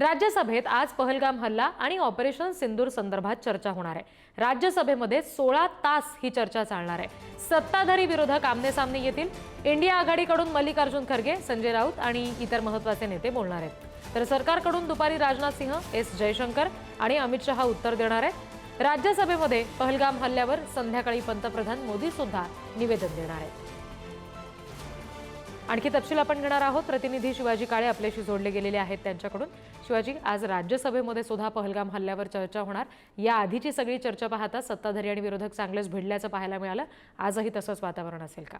राज्यसभेत आज पहलगाम हल्ला आणि ऑपरेशन सिंदूर संदर्भात चर्चा होणार आहे. राज्यसभेमध्ये सोळा तास ही चर्चा चालणार आहे. सत्ताधारी विरोधक आमने सामने येतील. इंडिया आघाडीकडून मल्लिकार्जुन खरगे संजय राऊत आणि इतर महत्त्वाचे नेते बोलणार आहेत. तर सरकारकडून दुपारी राजनाथ सिंह एस जयशंकर आणि अमित शहा उत्तर देणार आहेत. राज्यसभेमध्ये पहलगाम हल्ल्यावर संध्याकाळी पंतप्रधान मोदी सुद्धा निवेदन देणार आहेत. आणखी तपशील आपण घेणार आहोत. प्रतिनिधी शिवाजी काळे आपल्याशी जोडले गेलेले आहेत त्यांच्याकडून. शिवाजी आज राज्यसभेमध्ये सुद्धा पहलगाम हल्ल्यावर चर्चा होणार. या आधीची सगळी चर्चा पाहता सत्ताधारी आणि विरोधक चांगलेच भिडल्याचं पाहायला मिळालं. आजही तसंच वातावरण असेल का?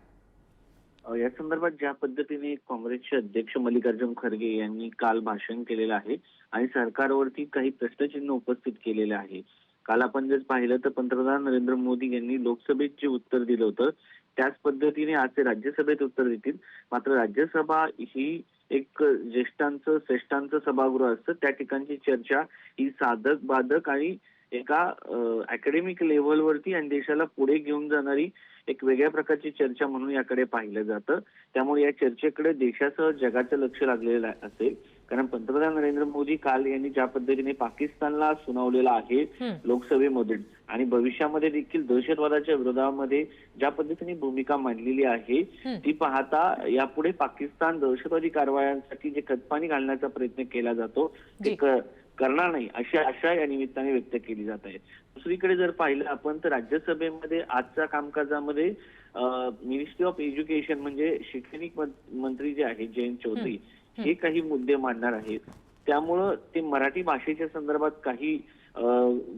या संदर्भात ज्या पद्धतीने काँग्रेसचे अध्यक्ष मल्लिकार्जुन खरगे यांनी काल भाषण केलेलं आहे आणि सरकारवरती काही प्रश्नचिन्ह उपस्थित केलेले आहे काल आपण जर पाहिलं तर पंतप्रधान नरेंद्र मोदी यांनी लोकसभेत जे उत्तर दिलं होतं. त्याच पद्धतीने आज ते राज्यसभेत उत्तर देतील. मात्र राज्यसभा ही एक ज्येष्ठांचं श्रेष्ठांचं सभागृह असतं. त्या ठिकाणची चर्चा ही साधक बाधक आणि एका अकॅडमिक लेव्हलवरती आणि देशाला पुढे घेऊन जाणारी एक वेगळ्या प्रकारची चर्चा म्हणून याकडे पाहिलं जातं. त्यामुळे या चर्चेकडे देशासह जगाचं लक्ष लागलेलं असेल. कारण पंतप्रधान नरेंद्र मोदी काल यांनी ज्या पद्धतीने पाकिस्तानला सुनावलेलं आहे. लोकसभेमधून आणि भविष्यामध्ये देखील दहशतवादाच्या विरोधामध्ये ज्या पद्धतीने भूमिका मांडलेली आहे. ती पाहता यापुढे पाकिस्तान दहशतवादी कारवायांसाठी जे खतपाणी घालण्याचा प्रयत्न केला जातो ते करणार नाही अशी आशा या निमित्ताने व्यक्त केली जात आहे दुसरीकडे जर पाहिलं आपण तर राज्यसभेमध्ये आजच्या कामकाजामध्ये मिनिस्ट्री ऑफ एज्युकेशन म्हणजे शैक्षणिक मंत्री जे आहेत जयंत चौधरी हं. काही मुद्दे मांडणार आहेत त्यामुळं ते मराठी भाषेच्या संदर्भात काही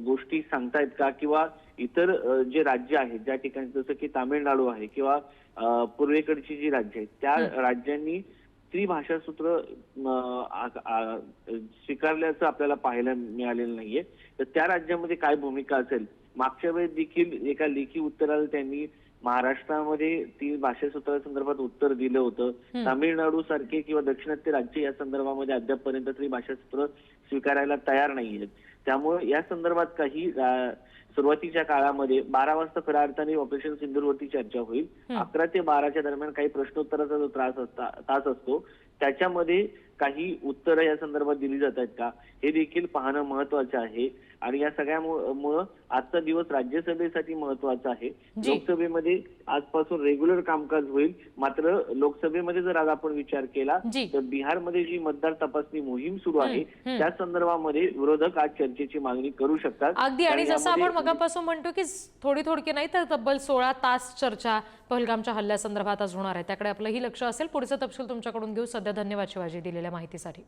गोष्टी सांगतायत का किंवा इतर जे राज्य आहेत ज्या ठिकाणी जसं की तामिळनाडू आहे किंवा पूर्वेकडची जी राज्य आहेत त्या. राज्यांनी त्रिभाषा सूत्र स्वीकारल्याचं आपल्याला पाहायला मिळालेलं नाहीये. तर त्या राज्यामध्ये काय भूमिका असेल? मागच्या वेळेस देखील एका लेखी उत्तराला त्यांनी महाराष्ट्रामध्ये ती भाषा संदर्भात उत्तर दिलं होतं. तामिळनाडू सारखे किंवा दाक्षिणात्य राज्य या संदर्भामध्ये अद्यापपर्यंत तरी भाषा सूत्र स्वीकारायला तयार नाहीयेत त्यामुळे या संदर्भात काही सुरुवातीच्या काळामध्ये बारा वाजता खऱ्या अर्थाने ऑपरेशन सिंधूरवरती चर्चा होईल. अकरा ते बाराच्या दरम्यान काही प्रश्नोत्तराचा जो त्रास असता तास असतो त्याच्यामध्ये काही उत्तरं या संदर्भात दिली जात आहेत का हे देखील पाहणं महत्वाचं आहे आणि या सगळ्यामुळं आजचा दिवस राज्यसभेसाठी महत्त्वाचा आहे. लोकसभेमध्ये आजपासून रेग्युलर कामकाज होईल मात्र लोकसभेमध्ये जर आज आपण विचार केला. तर बिहारमध्ये जी मतदार तपासणी मोहीम सुरू आहे. त्या संदर्भामध्ये विरोधक आज चर्चेची मागणी करू शकतात. अगदी आणि जसं आपण मगापासून म्हणतो की थोडी थोडकी नाही तर तब्बल सोळा तास चर्चा पहलगामच्या हल्ल्यासंदर्भात आज होणार आहे. त्याकडे आपलंही लक्ष असेल. पुढचं तपशील तुमच्याकडून घेऊ. सध्या धन्यवाद शिवाजी दिलेल्या माहितीसाठी.